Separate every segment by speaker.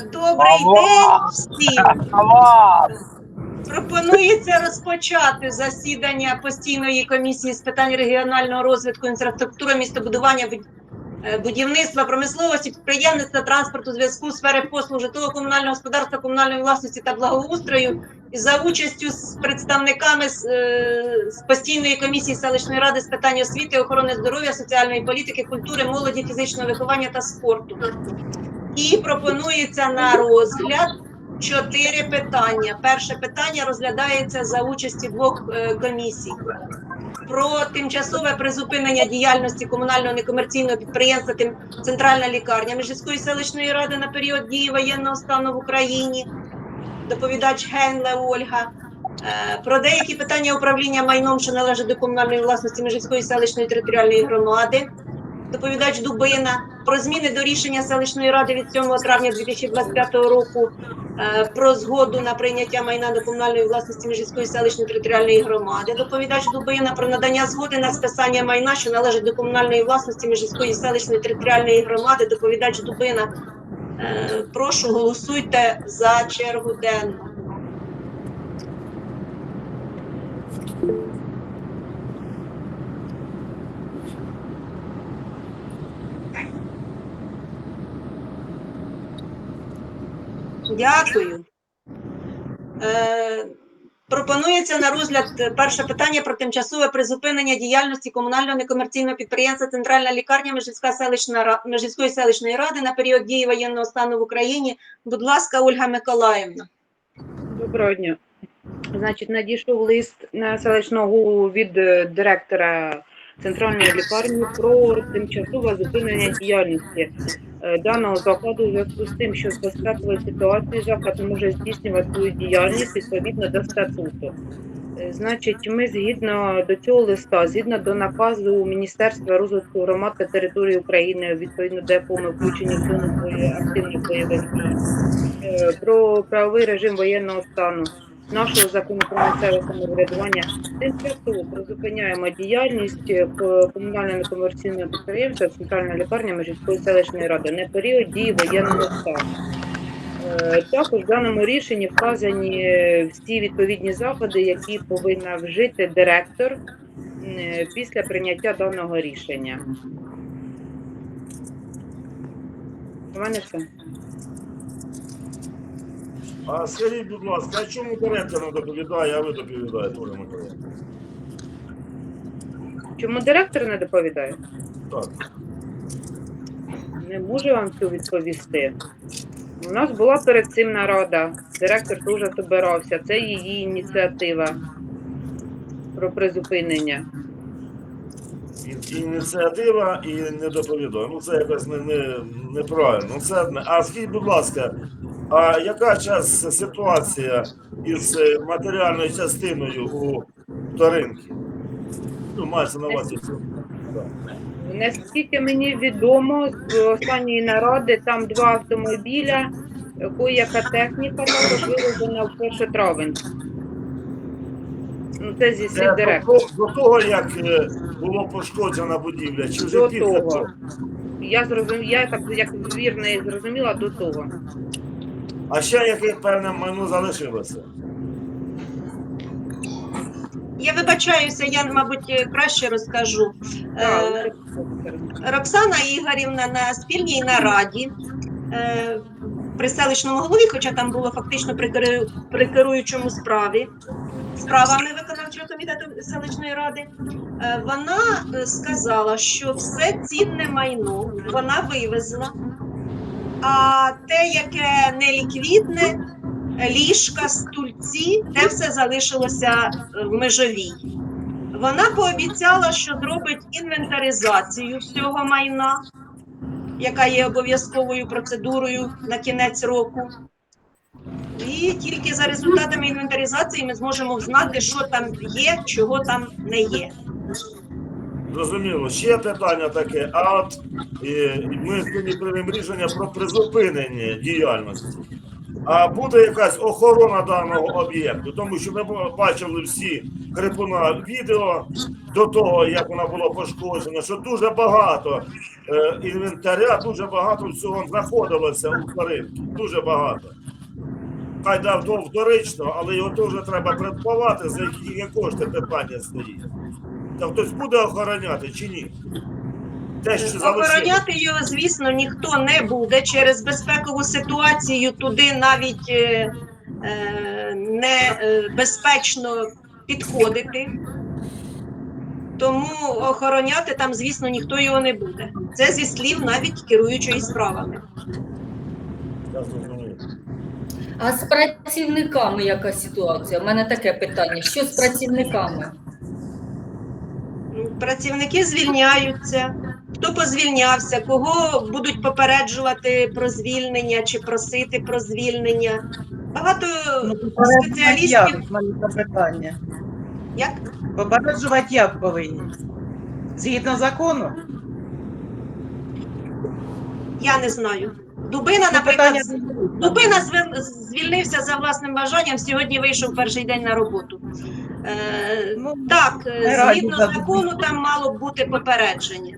Speaker 1: Добрий день всім. Пропонується розпочати засідання постійної комісії з питань регіонального розвитку, інфраструктури, містобудування, е, будівництва, промисловості, підприємництва, транспорту, зв'язку, сфери послуг, житлово-комунального господарства, комунальної власності та благоустрою і за участю з представниками з, е, з постійної комісії селищної ради з питань освіти, охорони здоров'я, соціальної політики, культури, молоді, фізичного виховання та спорту. І пропонується на розгляд чотири питання. Перше питання розглядається за участі двох е, комісій. Про тимчасове призупинення діяльності комунального некомерційного підприємства Центральна лікарня Межівської селищної ради на період дії воєнного стану в Україні. Доповідач Генле Ольга. Е, Про деякі питання управління майном, що належить до комунальної власності Межівської селищної територіальної громади. Доповідач Дубина про зміни до рішення селищної ради від 7 травня 2025 року е, про згоду на прийняття майна до комунальної власності Межівської селищної територіальної громади. Доповідач Дубина про надання згоди на списання майна, що належить до комунальної власності Межівської селищної територіальної громади. Доповідач Дубина. Е, Прошу голосуйте за чергу денну. Дякую. Е, пропонується на розгляд е, перше питання про тимчасове призупинення діяльності комунального некомерційного підприємства Центральна лікарня Межівська селищна Межівської селищної ради на період дії воєнного стану в Україні. Будь ласка, Ольга Миколаївна.
Speaker 2: Доброго дня. Значить, надійшов лист на селищного голову від е, директора центральної лікарні про тимчасове зупинення діяльності даного закладу у зв'язку з тим, що з безпекової ситуації заклад може здійснювати свою діяльність відповідно до статуту. Е, Значить, ми згідно до цього листа, згідно до наказу Міністерства розвитку громад та території України, відповідно до якого ми включені в активних бойових дій, е, про правовий режим воєнного стану нашого закону про місцеве самоврядування тимчасово призупиняємо діяльність е, ко- комунального некомерційного підприємства Центральна лікарня Межівської селищної ради на період дії воєнного стану. Е, Також в даному рішенні вказані всі відповідні заходи, які повинна вжити директор е, після прийняття даного рішення. У мене все.
Speaker 3: А скажіть, будь ласка, а чому директор не доповідає, а ви доповідаєте, Оля Миколаївна?
Speaker 2: Чому директор не доповідає?
Speaker 3: Так.
Speaker 2: Не можу вам цю відповісти. У нас була перед цим нарада. Директор теж добирався. Це її ініціатива про призупинення.
Speaker 3: І- Ініціатива і не доповідає. Ну це якось не, не, неправильно. Ну, Це, одне. а скажіть, будь ласка, а яка час ситуація із е, матеріальною частиною у вторинки? Ну, мається на увазі.
Speaker 2: Наскільки мені відомо, з останньої наради там два автомобіля, яка техніка також вивезена в першотравень. Ну, це зі
Speaker 3: Це
Speaker 2: слів
Speaker 3: до,
Speaker 2: директора.
Speaker 3: того- до того, як е, було пошкоджена будівля, чи вже
Speaker 2: До
Speaker 3: після
Speaker 2: того.
Speaker 3: того?
Speaker 2: Я зрозумів, я так як вірно і зрозуміла до того.
Speaker 3: А ще яке певне майно залишилося?
Speaker 1: Я вибачаюся, я, мабуть, краще розкажу. Е, Роксана Ігорівна на спільній нараді е, при селищному голові, хоча там було фактично при, керуючому справі, справами виконавчого комітету селищної ради, е, вона е, сказала, що все цінне майно вона вивезла, а те, яке неліквідне, ліжка, стульці, те все залишилося е, в межовій. Вона пообіцяла, що зробить інвентаризацію всього майна, яка є обов'язковою процедурою на кінець року. І тільки за результатами інвентаризації ми зможемо знати, що там є, чого там не є.
Speaker 3: Зрозуміло. Ще питання таке. А от е, ми сьогодні приймемо рішення про призупинення діяльності. А буде якась охорона даного об'єкту, тому що ми бачили всі крипуна відео до того, як вона була пошкоджена, що дуже багато е, інвентаря, дуже багато всього знаходилося у тваринки. Дуже багато. Хай дав вторично, але його теж треба придбавати, за які кошти питання стоїть. Та хтось буде охороняти чи ні? Те, що.
Speaker 1: Охороняти його, звісно, ніхто не буде через безпекову ситуацію. Туди навіть е, е, не е, безпечно підходити. Тому охороняти там, звісно, ніхто його не буде. Це зі слів навіть керуючої справами.
Speaker 3: Я зрозумів.
Speaker 4: А з працівниками яка ситуація? У мене таке питання. Що з працівниками?
Speaker 1: Працівники звільняються. Хто позвільнявся, кого будуть попереджувати про звільнення чи просити про звільнення? Багато спеціалістів.
Speaker 5: запитання.
Speaker 1: Як
Speaker 5: Попереджувати як повинні? Згідно закону?
Speaker 1: я не знаю. Дубина,
Speaker 5: Ну,
Speaker 1: наприклад, Дубина звільнився за власним бажанням. Сьогодні вийшов перший день на роботу. Е,
Speaker 5: Ну,
Speaker 1: так, е, згідно закону, там мало б бути попередження.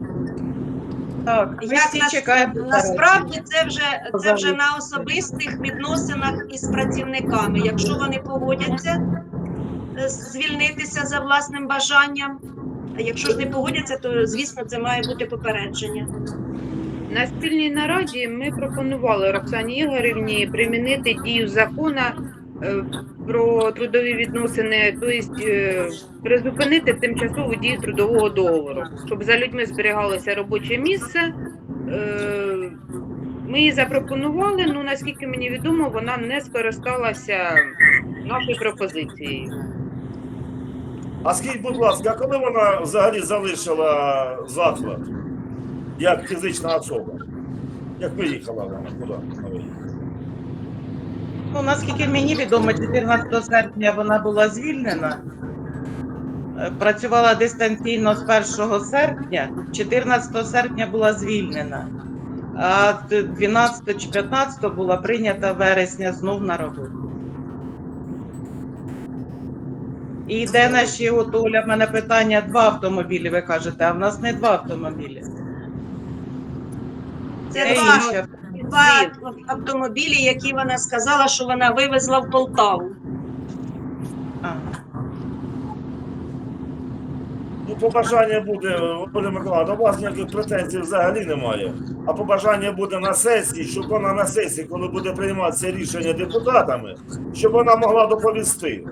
Speaker 5: так, ми
Speaker 1: Як
Speaker 5: всі
Speaker 1: нас-
Speaker 5: чекаємо.
Speaker 1: Насправді це вже це вже на особистих відносинах із працівниками. Якщо вони погодяться е, звільнитися за власним бажанням, а якщо ж не погодяться, то звісно це має бути попередження.
Speaker 2: На спільній нараді ми пропонували Роксані Ігорівні примінити дію закону е, про трудові відносини, тобто е, призупинити тимчасову дію трудового договору, щоб за людьми зберігалося робоче місце. Е, Ми її запропонували, ну наскільки мені відомо, вона не скористалася нашою пропозицією.
Speaker 3: А скажіть, будь ласка, а коли вона взагалі залишила заклад як фізична особа? Як виїхала вона? Куди?
Speaker 5: Ну, наскільки мені відомо, 14 серпня вона була звільнена. Е, Працювала дистанційно з 1 серпня, 14 серпня була звільнена, а т- 12 чи 15 була прийнята вересня знов на роботу. І де наші, от Оля, в мене питання, два автомобілі, ви кажете, а в нас не два автомобілі.
Speaker 1: Це два, два автомобілі, які вона сказала, що вона вивезла в Полтаву.
Speaker 3: Ну, побажання буде, Оля Миколаївна, до вас ніяких претензій взагалі немає. А побажання буде на сесії, щоб вона на сесії, коли буде прийматися рішення депутатами, щоб вона могла доповісти.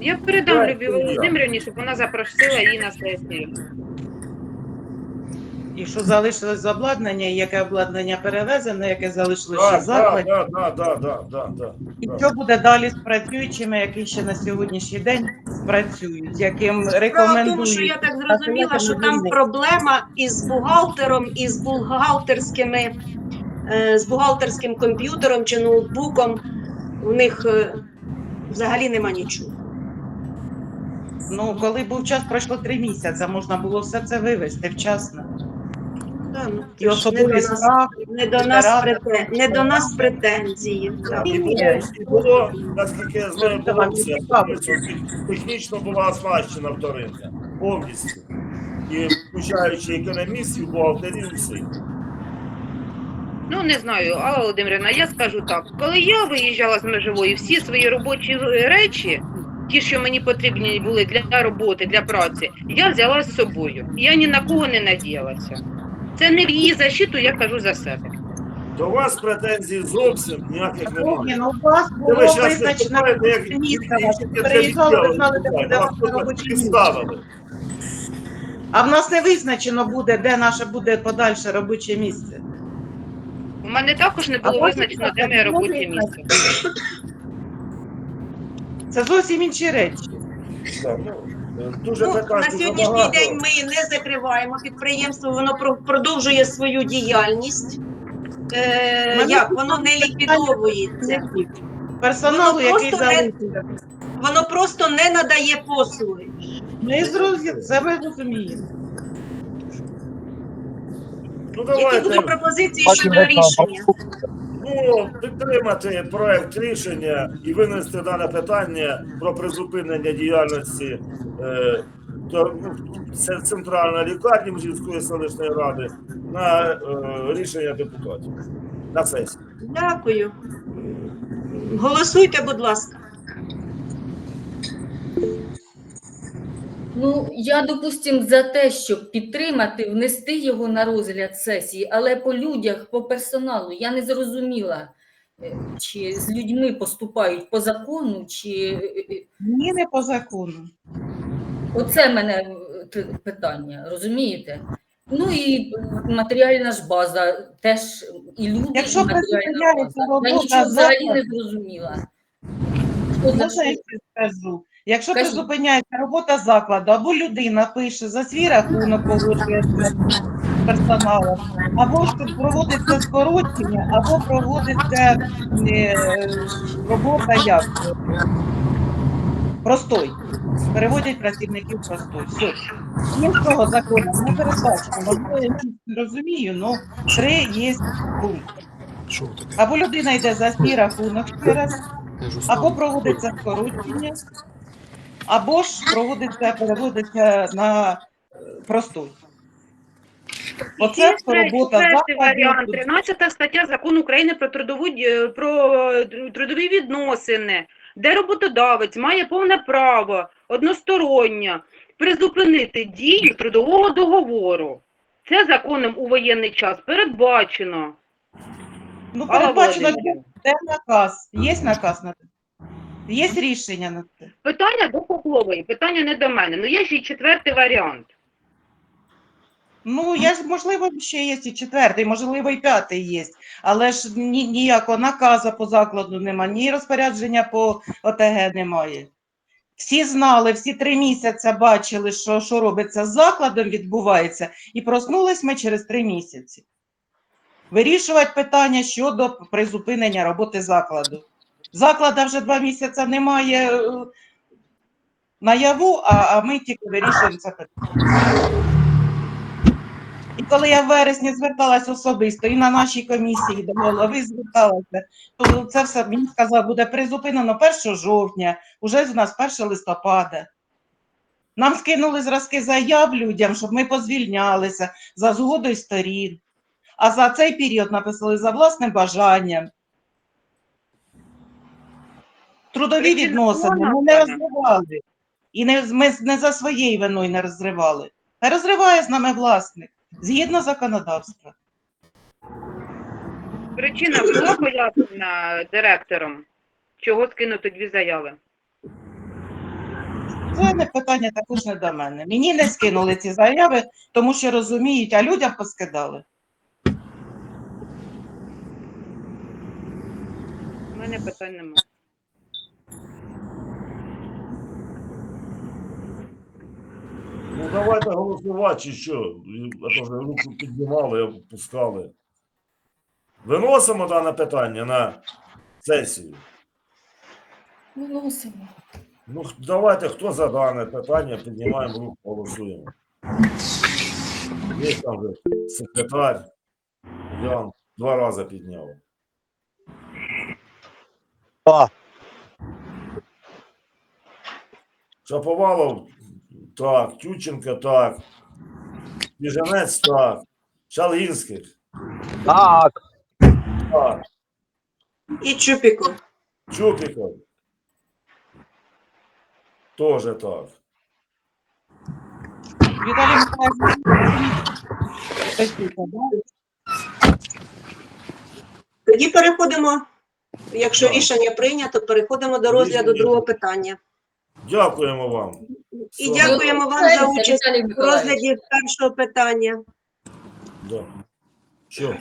Speaker 2: Я передам Любі. Володимирівні, щоб вона запросила її на сесію.
Speaker 5: І що залишилось з обладнання, і яке обладнання перевезено, яке
Speaker 3: Так,
Speaker 5: в
Speaker 3: так,
Speaker 5: закладі.
Speaker 3: так, так, так, так, так, так.
Speaker 5: І що буде далі з працюючими, які ще на сьогоднішній день працюють, яким
Speaker 1: Справа в тому, що я так зрозуміла, що там проблема із бухгалтером, із бухгалтерськими, е, з бухгалтерським комп'ютером чи ноутбуком. У них е, взагалі нема нічого.
Speaker 5: Ну, коли був час, пройшло три місяці, можна було все це вивезти вчасно.
Speaker 1: Да, ну,
Speaker 5: І
Speaker 1: це не до
Speaker 5: особливий
Speaker 1: нас,
Speaker 5: страх.
Speaker 1: не до нас,
Speaker 5: Рада.
Speaker 1: не до нас претензії.
Speaker 3: Було, наскільки я знаю, було Технічно була оснащена вторинка. Повністю. І включаючи економістів, бухгалтерів, всіх.
Speaker 2: Ну не знаю, Алла Володимирівна, я скажу так. Коли я виїжджала з межової, всі свої робочі речі, ті, що мені потрібні були для роботи, для праці, я взяла з собою. Я ні на кого не надіялася. Це не в її защиту, я кажу за себе.
Speaker 3: До вас претензій зовсім ніяких
Speaker 5: Ні,
Speaker 3: немає.
Speaker 5: ну у вас було
Speaker 3: ви щас
Speaker 5: визначено
Speaker 3: виступаєте, як
Speaker 5: Приїжджали, ви знали, де буде
Speaker 3: Вас
Speaker 5: ваше робоче місце.
Speaker 3: підставили.
Speaker 5: А в нас не визначено буде, де наше буде подальше робоче місце.
Speaker 2: У мене також не було
Speaker 5: А
Speaker 2: визначено, де моє робоче місце.
Speaker 5: Це зовсім інші речі.
Speaker 3: Так, ну, Дуже
Speaker 1: Ну,
Speaker 3: питань
Speaker 1: на сьогоднішній
Speaker 3: багато.
Speaker 1: день ми не закриваємо підприємство, воно продовжує свою діяльність. Е, як воно не ліквідовується,
Speaker 5: Персоналу,
Speaker 1: Воно
Speaker 5: який
Speaker 1: просто не- воно просто не надає послуги.
Speaker 5: Ми зрозуміли, це ми розуміємо.
Speaker 3: Ну,
Speaker 1: Які будуть пропозиції щодо рішення?
Speaker 3: Тому підтримати проект рішення і винести дане питання про призупинення діяльності е, то, це центральної лікарні Мужівської селищної ради на е, рішення депутатів на сесії.
Speaker 1: Дякую. Голосуйте, будь ласка.
Speaker 4: Ну, я, допустим, за те, щоб підтримати, внести його на розгляд сесії, але по людях, по персоналу я не зрозуміла, е, чи з людьми поступають по закону, чи е, е,
Speaker 5: Ні, не по закону.
Speaker 4: оце мене питання, розумієте? Ну і матеріальна ж база теж і люди,
Speaker 5: Якщо
Speaker 4: і матеріальна база. Я нічого взагалі не зрозуміла. Що за
Speaker 5: я скажу? Якщо
Speaker 4: Кажіть.
Speaker 5: призупиняється робота закладу, або людина пише за свій рахунок погоджується з персоналом, або ж тут проводиться скорочення, або проводиться е, робота як простой. Переводять працівників простой. Все. Іншого закону не передбачено. Можливо, я не розумію, але три є
Speaker 6: таке?
Speaker 5: Або людина йде за свій рахунок ще раз, або проводиться скорочення, або ж проводиться, переводиться на е, простой. Оце робота
Speaker 2: варіант, 13 стаття Закону України про трудову про трудові відносини, де роботодавець має повне право односторонньо призупинити дію трудового договору. Це законом у воєнний час передбачено.
Speaker 5: Ну, передбачено, де наказ. Є наказ на це? Є рішення на це?
Speaker 2: Питання до Попової, питання не до мене. Ну є ж і четвертий варіант.
Speaker 5: Ну, я ж, можливо, ще є і четвертий, можливо, і п'ятий є. Але ж ні, ніякого наказу по закладу немає, ні розпорядження по ОТГ немає. Всі знали, всі три місяці бачили, що, що робиться з закладом, відбувається, і проснулись ми через три місяці. Вирішувати питання щодо призупинення роботи закладу. Заклада вже два місяці немає е, наяву, а, а ми тільки вирішуємо це питання. І коли я в вересні зверталась особисто і на нашій комісії до голови зверталася, то це все мені сказав, буде призупинено 1 жовтня, уже з нас 1 листопада. Нам скинули зразки заяв людям, щоб ми позвільнялися за згодою сторін. А за цей період написали за власним бажанням. Трудові відносини ми не розривали. І не, ми не за своєю виною не розривали. Та розриває з нами власник згідно законодавства.
Speaker 2: Причина була пояснена директором, чого скинути дві заяви.
Speaker 5: Це не питання також не до мене. Мені не скинули ці заяви, тому що розуміють, а людям поскидали.
Speaker 2: У мене питань немає.
Speaker 3: Давайте голосувати, чи що? А то вже руку піднімали, опускали. Виносимо дане питання на сесію.
Speaker 4: Виносимо.
Speaker 3: Ну, давайте, хто за дане питання, піднімаємо руку, голосуємо. Є там вже секретар. Ян два рази підняв. Шаповалов, так, Тюченко, так. Біженець, так. Шалгінських,
Speaker 7: Так,
Speaker 3: так.
Speaker 1: І Чупіку.
Speaker 3: Чупіков. Тоже так.
Speaker 5: Віталій Миколаївич,
Speaker 1: Тоді переходимо, якщо
Speaker 3: Так.
Speaker 1: рішення прийнято, переходимо до розгляду
Speaker 3: Рішення.
Speaker 1: другого питання.
Speaker 3: Дякуємо вам.
Speaker 1: І дякуємо вам за участь в розгляді першого питання.
Speaker 3: Да. Що?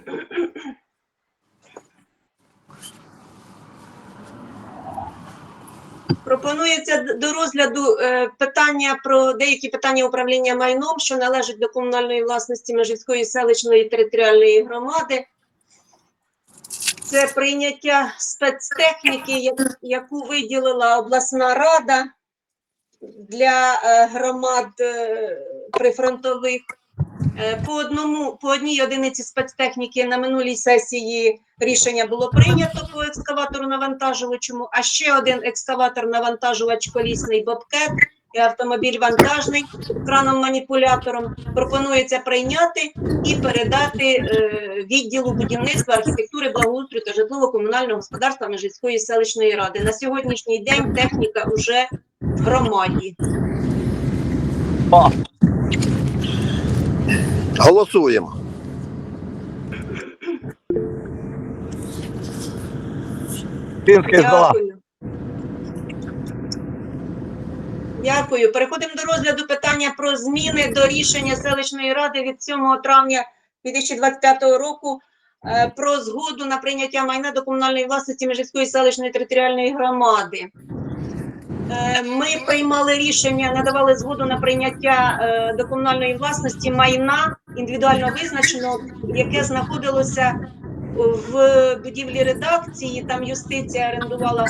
Speaker 1: Пропонується до розгляду е, питання про деякі питання управління майном, що належать до комунальної власності Межівської селищної територіальної громади. Це прийняття спецтехніки, яку виділила обласна рада для е, громад е, прифронтових. Е, По одному по одній одиниці спецтехніки на минулій сесії рішення було прийнято по екскаватору навантажувачому, а ще один екскаватор навантажувач колісний бобкет і автомобіль вантажний краном маніпулятором пропонується прийняти і передати е, відділу будівництва, архітектури, благоустрою та житлово-комунального господарства Межицької селищної ради. На сьогоднішній день техніка вже громаді.
Speaker 6: Голосуємо.
Speaker 7: Пінський здала.
Speaker 1: Дякую. Дякую. Переходимо до розгляду питання про зміни до рішення селищної ради від 7 травня 2025 року е, про згоду на прийняття майна до комунальної власності Межівської селищної територіальної громади. Е, Ми приймали рішення, надавали згоду на прийняття е, до комунальної власності майна індивідуально визначеного, яке знаходилося в будівлі редакції. Там юстиція орендувала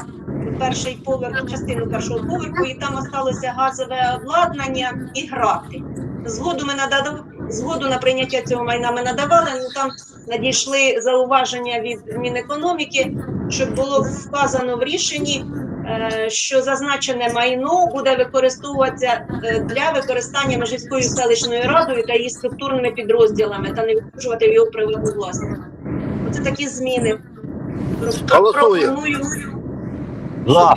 Speaker 1: перший поверх, частину першого поверху, і там осталося газове обладнання і грати. Згоду ми надав... згоду на прийняття цього майна ми надавали. Ну там надійшли зауваження від Мінекономіки, щоб було вказано в рішенні, що зазначене майно буде використовуватися е, для використання Межівською селищною радою та її структурними підрозділами та не відпущувати в його приватну власність. Оце такі зміни. Про- Пропоную
Speaker 7: За.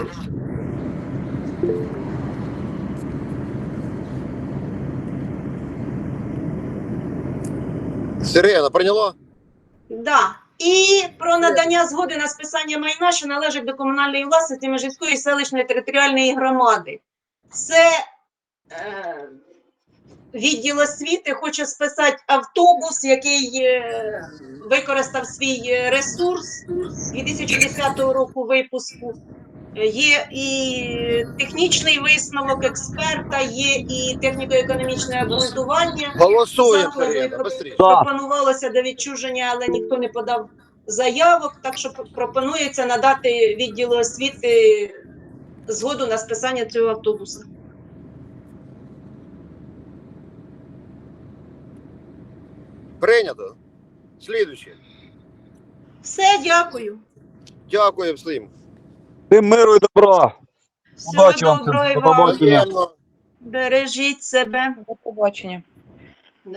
Speaker 6: Сирена прийняло?
Speaker 1: Да. І про надання згоди на списання майна, що належить до комунальної власності Межівської селищної територіальної громади. Це е, відділ освіти хоче списати автобус, який е, використав свій е, ресурс 2010 року випуску. Є і технічний висновок експерта, є і техніко-економічне обґрунтування.
Speaker 6: Голосуємо,
Speaker 1: пропонувалося до відчуження, але ніхто не подав заявок. Так що пропонується надати відділу освіти згоду на списання цього автобуса.
Speaker 6: Прийнято. Слідуюче.
Speaker 1: Все, дякую.
Speaker 6: Дякую всім.
Speaker 7: Тим миру і добра.
Speaker 1: Всього
Speaker 7: Удачі вам,
Speaker 1: доброго і вам.
Speaker 7: побачення.
Speaker 1: Бережіть себе.
Speaker 2: До побачення.